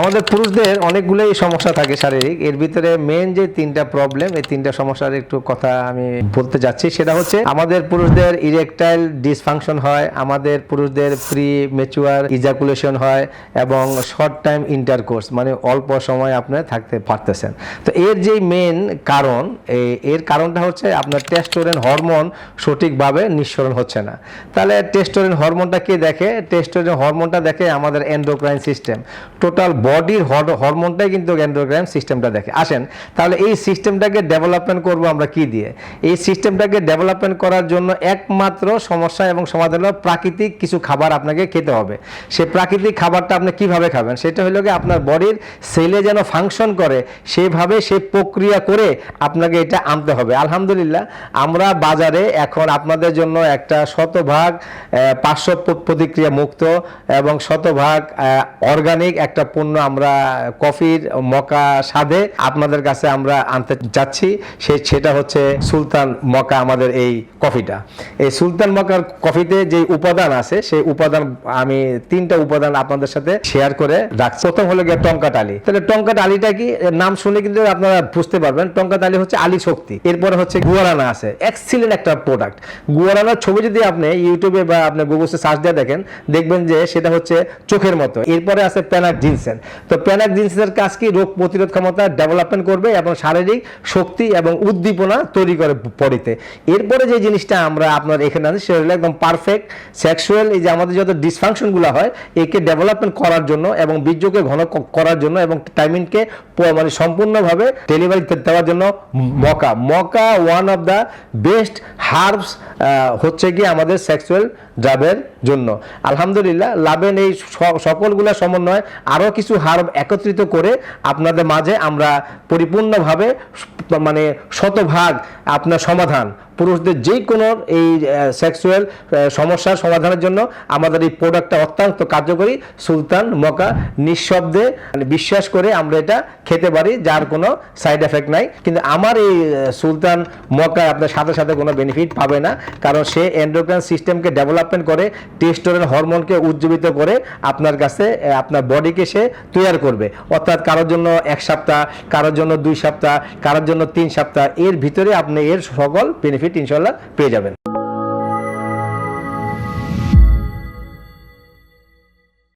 আমাদের পুরুষদের অনেকগুলোই সমস্যা থাকে শারীরিক। এর ভিতরে মেন যে তিনটা প্রবলেম এই তিনটা সমস্যার একটু কথা আমি বলতে যাচ্ছি। সেটা হচ্ছে, আমাদের পুরুষদের ইরেকটাইল ডিসফাংশন হয়, আমাদের পুরুষদের প্রি মেচুয়ার ইজাকুলেশন হয় এবং শর্ট টাইম ইন্টারকোর্স মানে অল্প সময় আপনি থাকতে পারতেছেন। তো এর যে মেন কারণ এর কারণটা হচ্ছে আপনার টেস্টোরেন হরমোন সঠিকভাবে নিঃসরণ হচ্ছে না। তাহলে টেস্টোরেন হরমোনটা কে দেখে? টেস্টোরেন হরমোনটা দেখে আমাদের এন্ডোক্রাইন সিস্টেম টোটাল বডির হরমোনটাই কিন্তু এন্ডোক্রাইন সিস্টেমটা দেখে। আসেন, তাহলে এই সিস্টেমটাকে ডেভেলপমেন্ট করব আমরা কি দিয়ে? এই সিস্টেমটাকে ডেভেলপমেন্ট করার জন্য একমাত্র সমস্যা এবং সমাধান হলো প্রাকৃতিক কিছু খাবার আপনাকে খেতে হবে। সে প্রাকৃতিক খাবারটা আপনি কীভাবে খাবেন? সেটা হলো কি আপনার বডির সেলে যেন ফাংশন করে, সেভাবে সে প্রক্রিয়া করে আপনাকে এটা আনতে হবে। আলহামদুলিল্লাহ, আমরা বাজারে এখন আপনাদের জন্য একটা শতভাগ পার্শ্ব প্রতিক্রিয়া মুক্ত এবং শতভাগ অর্গানিক একটা পণ্য আমরা কফির মকা স্বাদে আপনাদের কাছে আমরা আনতে যাচ্ছি। সেই সেটা হচ্ছে সুলতান মকা আমাদের এই কফিটা। এই সুলতান মকার কফিতে যে উপাদান আছে, সেই উপাদান আমি তিনটা উপাদান আপনাদের সাথে শেয়ার করে রাখছি। প্রথম হলো গিয়ে টঙ্কা টালি। তাহলে টঙ্কা টালিটা কি? নাম শুনে কিন্তু আপনারা বুঝতে পারবেন। টঙ্কা টালি হচ্ছে আলি শক্তি। এরপরে হচ্ছে গুয়ারানা আছে। এক্সিলেন্ট একটা প্রোডাক্ট গুয়ারানার ছবি যদি আপনি ইউটিউবে বা আপনি গুগলসে সার্চ দিয়ে দেখেন, দেখবেন যে সেটা হচ্ছে চোখের মতো। এরপরে আছে প্যানাক জিনসেন। তো প্যানাক জিনসেনের কাজ কি? রোগ প্রতিরোধ ক্ষমতা ডেভেলপমেন্ট করবে এবং শারীরিক শক্তি এবং উদ্দীপনা তৈরি করে বডিতে এরপরে যে জিনিসটা আমরা আপনার এখানে আছে, সেটা হলো একদম পারফেক্ট সেক্সুয়াল এই যে আমাদের যত ডিসফাংশনগুলো হয়, একে ডেভেলপমেন্ট করার জন্য এবং বীর্যকে ঘন করার জন্য এবং টাইমিংকে মানে সম্পূর্ণভাবে ডেলিভারি দেওয়ার জন্য মকা। মকা one of the best herbs হচ্ছে কি আমাদের সেক্সুয়াল ড্রাবের জন্য। আলহামদুলিল্লাহ, লাভেন এই সকলগুলা সমন্বয় আরও কিছু হার একত্রিত করে আপনাদের মাঝে আমরা পরিপূর্ণভাবে মানে শতভাগ আপনার সমাধান পুরুষদের যে কোনো এই সেক্সুয়াল সমস্যার সমাধানের জন্য আমাদের এই প্রোডাক্টটা অত্যন্ত কার্যকরী। সুলতান, মকা নিঃশব্দে মানে বিশ্বাস করে আমরা এটা খেতে পারি, যার কোনো সাইড এফেক্ট নাই। কিন্তু আমার এই সুলতান, মকা আপনার সাথে সাথে কোনো বেনিফিট পাবে না, কারণ সে এন্ডোক্রাইন সিস্টেমকে ডেভেলপমেন্ট করে টেস্টোরেন হরমোনকে উজ্জীবিত করে আপনার কাছে আপনার বডিকে সে তৈয়ার করবে। অর্থাৎ কারোর জন্য এক সপ্তাহ, কারোর জন্য দুই সপ্তাহ, কারোর জন্য তিন সপ্তাহ, এর ভিতরে আপনি এর সকল বেনিফিট ইনশাল্লাহ পেয়ে যাবেন।